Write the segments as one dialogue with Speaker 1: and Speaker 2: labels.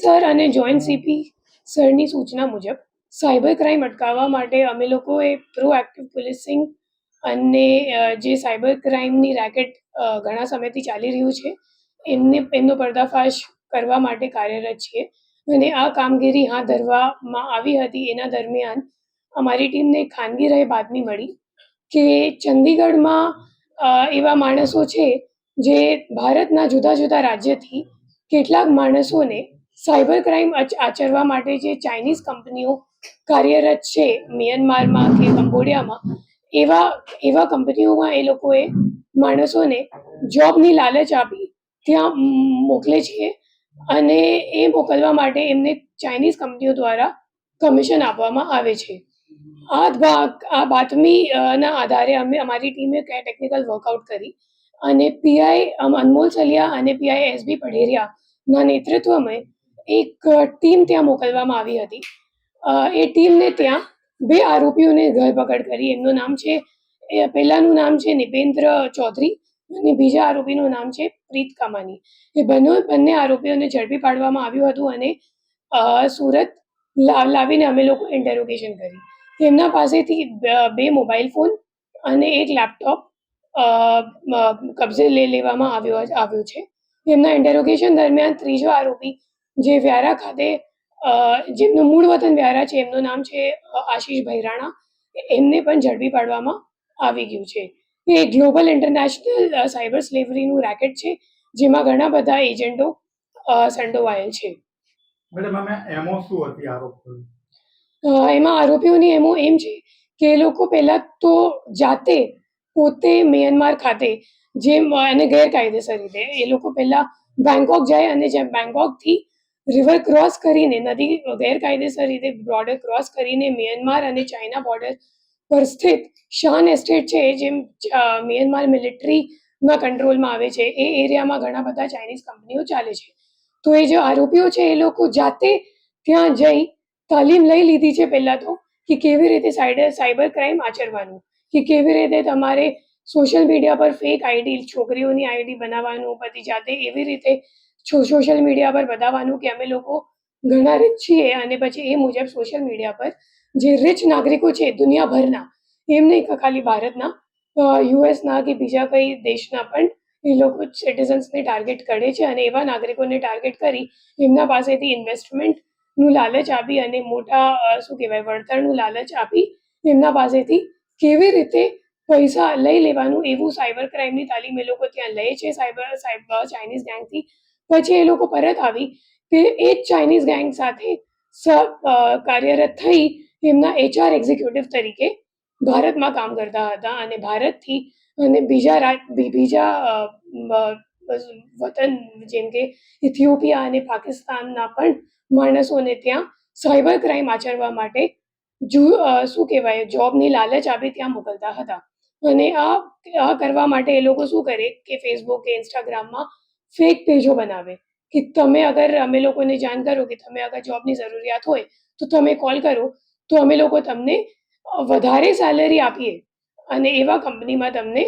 Speaker 1: Sir અને joint CP સરની સૂચના મુજબ સાયબર ક્રાઇમ અટકાવવા માટે અમે લોકોએ પ્રોએક્ટિવ પોલીસિંગ અને જે સાયબર ક્રાઇમની રેકેટ ઘણા સમયથી ચાલી રહ્યું છે, એમને, એમનો પર્દાફાશ કરવા માટે કાર્યરત છીએ. અને આ કામગીરી હાથ ધરવામાં આવી હતી. એના દરમિયાન અમારી ટીમને ખાનગી રહે બાતમી મળી કે ચંદીગઢમાં એવા માણસો છે જે ભારતના જુદા જુદા રાજ્યથી કેટલાક માણસોને સાયબર ક્રાઇમ આચરવા માટે જે ચાઇનીઝ કંપનીઓ કાર્યરત છે, મ્યાનમારમાં કે કંબોડિયામાં, એવા એવા કંપનીઓમાં એ લોકોએ માણસોને જોબની લાલચ આપી. ત્યાં મોકલે છે અને એ મોકલવા માટે એમને ચાઇનીઝ કંપનીઓ દ્વારા કમિશન આપવામાં આવે છે. આ ભાગ, આ બાતમીના આધારે અમે, અમારી ટીમે ટેકનિકલ વર્કઆઉટ કરી અને પીઆઈ અનમોલ સલિયા અને પીઆઈ એસબી પઢેરિયાના નેતૃત્વમાં એક ટીમ ત્યાં મોકલવામાં આવી હતી. એ ટીમને ત્યાં બે આરોપીઓને ધરપકડ કરી. એમનું નામ છે પહેલાનું નામ છે નિપેન્દ્ર ચૌધરી અને બીજા આરોપીનું નામ છે પ્રીત કામાની. એ બંને બંને આરોપીઓને ઝડપી પાડવામાં આવ્યું હતું અને સુરત લાવીને અમે લોકો ઇન્ટેરોગેશન કરી તેમના પાસેથી બે મોબાઈલ ફોન અને એક લેપટોપ કબજે લઈ લેવામાં આવ્યો આવ્યો છે. એમના ઇન્ટેરોગેશન દરમિયાન ત્રીજો આરોપી જે વ્યારા ખાતે જેમનું મૂળ વતન વ્યારા છે એમનું નામ છે અ, આશીષ ભૈરાણા એમને પણ ઝડપી પાડવામાં આવી ગયું છે. એ ગ્લોબલ ઇન્ટરનેશનલ સાયબર સ્લેવરીનું રેકેટ છે જેમાં ઘણા બધા એજન્ટો સંડોવાયેલ છે.
Speaker 2: એમો
Speaker 1: આરોપીઓની એમો એમ છે કે એ લોકો પહેલા તો જાતે પોતે મ્યાનમાર ખાતે જેમ અને ગેરકાયદેસર રીતે એ લોકો પહેલા બેંકોક જાય અને જેમ બેંકોકથી રિવર ક્રોસ કરીને, નદી, ગેરકાયદેસર રીતે બોર્ડર ક્રોસ કરીને મ્યાનમાર અને ચાઇના બોર્ડર પર સ્થિત શાન એસ્ટેટ છે જે મ્યાનમાર મિલિટરીના કંટ્રોલમાં આવે છે. એ એરિયામાં ઘણા બધા ચાઇનીઝ કંપનીઓ ચાલે છે. તો એ જે આરોપીઓ છે, એ લોકો જાતે ત્યાં જઈ તાલીમ લઈ લીધી છે પહેલાં તો, કે કેવી રીતે સાઇડર સાયબર ક્રાઇમ આચરવાનું, કે કેવી રીતે તમારે સોશિયલ મીડિયા પર ફેક આઈડી છોકરીઓની આઈડી બનાવવાનું, પછી જાતે એવી રીતે સોશિયલ મીડિયા પર બતાવવાનું કે અમે લોકો ઘણા રીચ છીએ અને પછી એ મુજબ સોશિયલ મીડિયા પર જે રીચ નાગરિકો છે દુનિયાભરના, એમ ખાલી ભારતના યુએસના કે બીજા કઈ દેશના પણ એ લોકો સિટીઝન્સને ટાર્ગેટ કરે છે અને એવા નાગરિકોને ટાર્ગેટ કરી એમના પાસેથી ઇન્વેસ્ટમેન્ટનું લાલચ આપી અને મોટા શું કહેવાય, વળતરનું લાલચ આપી એમના પાસેથી કેવી રીતે પૈસા લઈ લેવાનું એવું સાયબર ક્રાઇમની તાલીમ એ લોકો ત્યાં લે છે. સાયબર સાયબર ચાઇનીઝ ગેંગથી પછી એ લોકો પરત આવી તે એ જ ચાઇનીઝ ગેંગ સાથે કાર્યરત થઈ એમના એચઆર એક્ઝિક્યુટિવ તરીકે ભારતમાં કામ કરતા હતા અને ભારતથી અને બીજા બીજા વતન જેમ કે ઇથિયોપિયા અને પાકિસ્તાનના પણ માણસોને ત્યાં સાયબર ક્રાઇમ આચરવા માટે જુ શું કહેવાય જોબની લાલચ આપી ત્યાં મોકલતા હતા. અને આ આ કરવા માટે એ લોકો શું કરે કે ફેસબુક કે ઇન્સ્ટાગ્રામમાં ફેક પેજો બનાવે કે તમે અગર અમે લોકોને જાણ કરો કે તમે અગર જોબની જરૂરિયાત હોય, તો તમે કોલ કરો, તો અમે લોકો તમને વધારે સેલરી આપીએ અને એવા કંપનીમાં તમને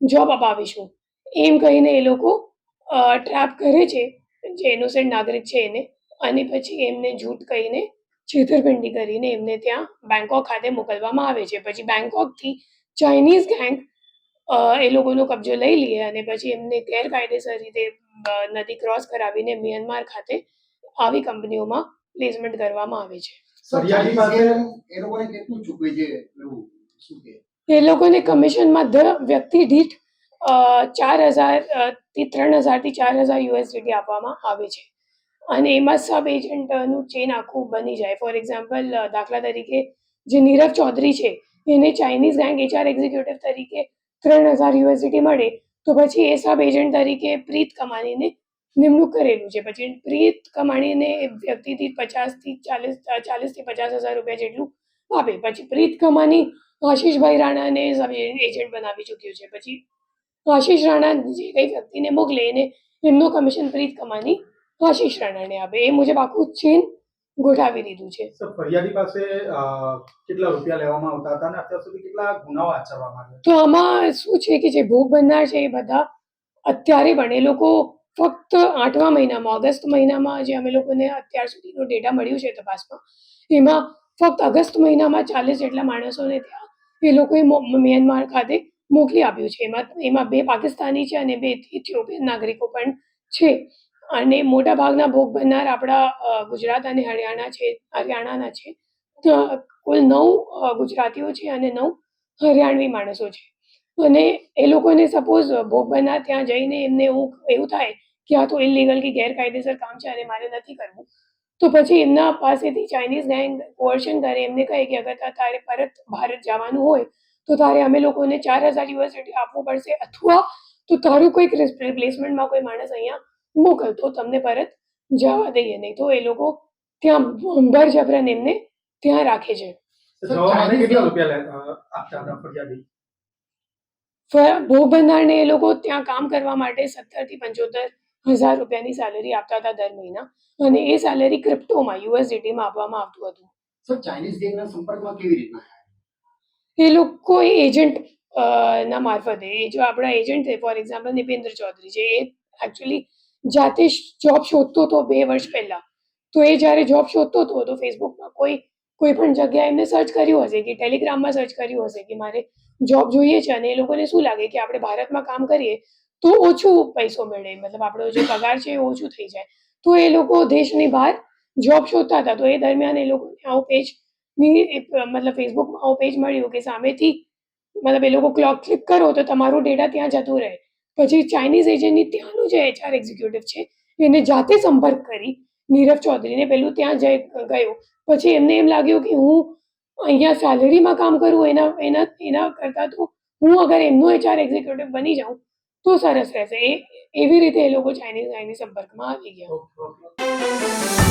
Speaker 1: જોબ અપાવીશું. એમ કહીને એ લોકો ટ્રેપ કરે છે જે ઇનોસેન્ટ નાગરિક છે એને અને પછી એમને જૂઠ કહીને છેતરપિંડી કરીને એમને ત્યાં બેંકોક ખાતે મોકલવામાં આવે છે. પછી બેંકોકથી ચાઇનીઝ ગેંગ એ લોકોનો કબજો લઈ લઈએ અને પછી એમને ગેરકાયદેસર રીતે નદી ક્રોસ કરાવીને મ્યાનમાર ખાતે આવી કંપનીઓમાં પ્લેસમેન્ટ કરવામાં આવે છે.
Speaker 3: એ લોકોને કેટલું ચૂકવે છે? એવું શું કે?
Speaker 1: એ લોકોને કમિશનમાં દર વ્યક્તિ દીઠ ચાર હજારથી ત્રણ હજારથી ચાર હજાર યુએસડીટી આપવામાં આવે છે. અને એમાં સબ એજન્ટનું ચેન આખું બની જાય. ફોર એક્ઝામ્પલ દાખલા તરીકે જે નીરવ ચૌધરી છે એને ચાઇનીઝ ગેંગ એચઆર એક્ઝિક્યુટિવ તરીકે ત્રણ હજાર યુએસડીટી મળે, તો પછી એ સબ એજન્ટ તરીકે પ્રીત કમાણીને નિમણૂક કરેલું છે. પછી પ્રીત કમાણીને વ્યક્તિથી પચાસથી ચાલીસ, ચાલીસથી પચાસ હજાર રૂપિયા જેટલું આપે. પછી પ્રીત કમાની આશીષભાઈ રાણાને સબ એજન્ટ બનાવી ચૂક્યો છે. પછી આશીષ રાણા જે કંઈ વ્યક્તિને મોકલે એને એમનો કમિશન પ્રીત કમાની આશીષ રાણાને આપે. એ મુજબ આખું ચેન ગોઠવી દીધું છે.
Speaker 2: ફરિયાદી પાસે કેટલા રૂપિયા લેવામાં આવતા હતા અને અત્યાર સુધી કેટલા ગુનાઓ આચરવામાં આવ્યા
Speaker 1: તો આમાં શું છે કે જે ભોગ બનનાર છે એ બધા અત્યારે પણ એ લોકો ફક્ત આઠમા મહિનામાં ઓગસ્ટ મહિનામાં જે અમે લોકોને અત્યાર સુધીનો ડેટા મળ્યું છે તપાસમાં એમાં ફક્ત ઓગસ્ટ મહિનામાં ચાલીસ જેટલા માણસોને ત્યાં એ લોકોએ મ્યાનમાર ખાતે મોકલી આપ્યું છે. એમાં એમાં બે પાકિસ્તાની છે અને બે ઇથિયોપિયન નાગરિકો પણ છે. અને મોટા ભાગના ભોગ બનનાર આપણા ગુજરાત અને હરિયાણા છે, હરિયાણાના છે. કુલ નવ ગુજરાતીઓ છે અને નવ હરિયાણવી માણસો છે. અને એ લોકોને સપોઝ ભોગ બનનાર ત્યાં જઈને એમને એવું એવું થાય કે આ તો ઇલીગલ કે ગેરકાયદેસર કામ છે અને મારે નથી કરવું. તો પછી એમના પાસેથી ચાઇનીઝ ગેંગ કોર્શન કરે, એમને કહે કે અગર તારે પરત ભારત જવાનું હોય, તો તારે અમે લોકોને ચાર હજાર યુએસડી આપવું પડશે. અથવા તો તારું કોઈક રિપ્લેસમેન્ટમાં કોઈ માણસ અહીંયા મોકલ તો તમને પરત જવા દઈએ. નહીં તો એ લોકો ત્યાં બરજબરન એમને ત્યાં રાખે છે. ભોગ બંધારણે એ લોકો ત્યાં કામ કરવા માટે સત્તરથી પંચોતેર હજાર રૂપિયાની સેલરી આપતા હતા દર મહિના. અને એ સેલરી ક્રિપ્ટોમાં યુએસડીટીમાં આપવામાં આવતું હતું.
Speaker 3: સર ચાઇનીઝ ગેંગના સંપર્કમાં કેવી રીતના
Speaker 1: એ લોકો એજન્ટ ના મારફતે એ જો આપણા એજન્ટ છે ફોર એક્ઝામ્પલ નિપેન્દ્ર ચૌધરી છે એ એકચ્યુઅલી જાતે જોબ શોધતો હતો બે વર્ષ પહેલા. તો એ જ્યારે જોબ શોધતો હતો, તો ફેસબુકમાં કોઈ કોઈ પણ જગ્યાએ એમને સર્ચ કર્યું હશે કે ટેલિગ્રામમાં સર્ચ કર્યું હશે કે મારે જોબ જોઈએ છે અને એ લોકોને શું લાગે કે આપણે ભારતમાં કામ કરીએ, તો ઓછું પૈસો મળે. મતલબ આપણો જે પગાર છે એ ઓછું થઈ જાય. તો એ લોકો દેશની બહાર જોબ શોધતા હતા. તો એ દરમિયાન એ લોકોને આવું પેજ મતલબ ફેસબુકમાં આવું પેજ મળ્યું કે સામેથી, મતલબ એ લોકો ક્લોક ક્લિક કરો તો તમારું ડેટા ત્યાં જતું રહે. પછી ચાઇનીઝ એજન્ટની ત્યાંનું જે એચઆર એક્ઝિક્યુટિવ છે, એને જાતે સંપર્ક કરી નીરવ ચૌધરીને પેલું ત્યાં જઈ ગયો. પછી એમને એમ લાગ્યું કે હું અહીંયા સેલરીમાં કામ કરું, એના એના એના કરતાં તો હું અગર એમનો એચઆર એક્ઝિક્યુટિવ બની જાઉં, તો સરસ રહેશે. એ, એવી રીતે એ લોકો ચાઇનીઝ ગાયની સંપર્કમાં આવી ગયા.